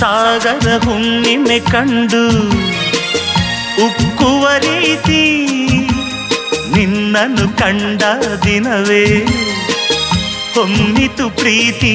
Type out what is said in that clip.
ಸಾಗರ ಹುಣ್ಣಿಮೆ ಕಂಡು ಉಕ್ಕುವ ರೀತಿ ನಿನ್ನನ್ನು ಕಂಡ ದಿನವೇ ಹೊಮ್ಮಿತು ಪ್ರೀತಿ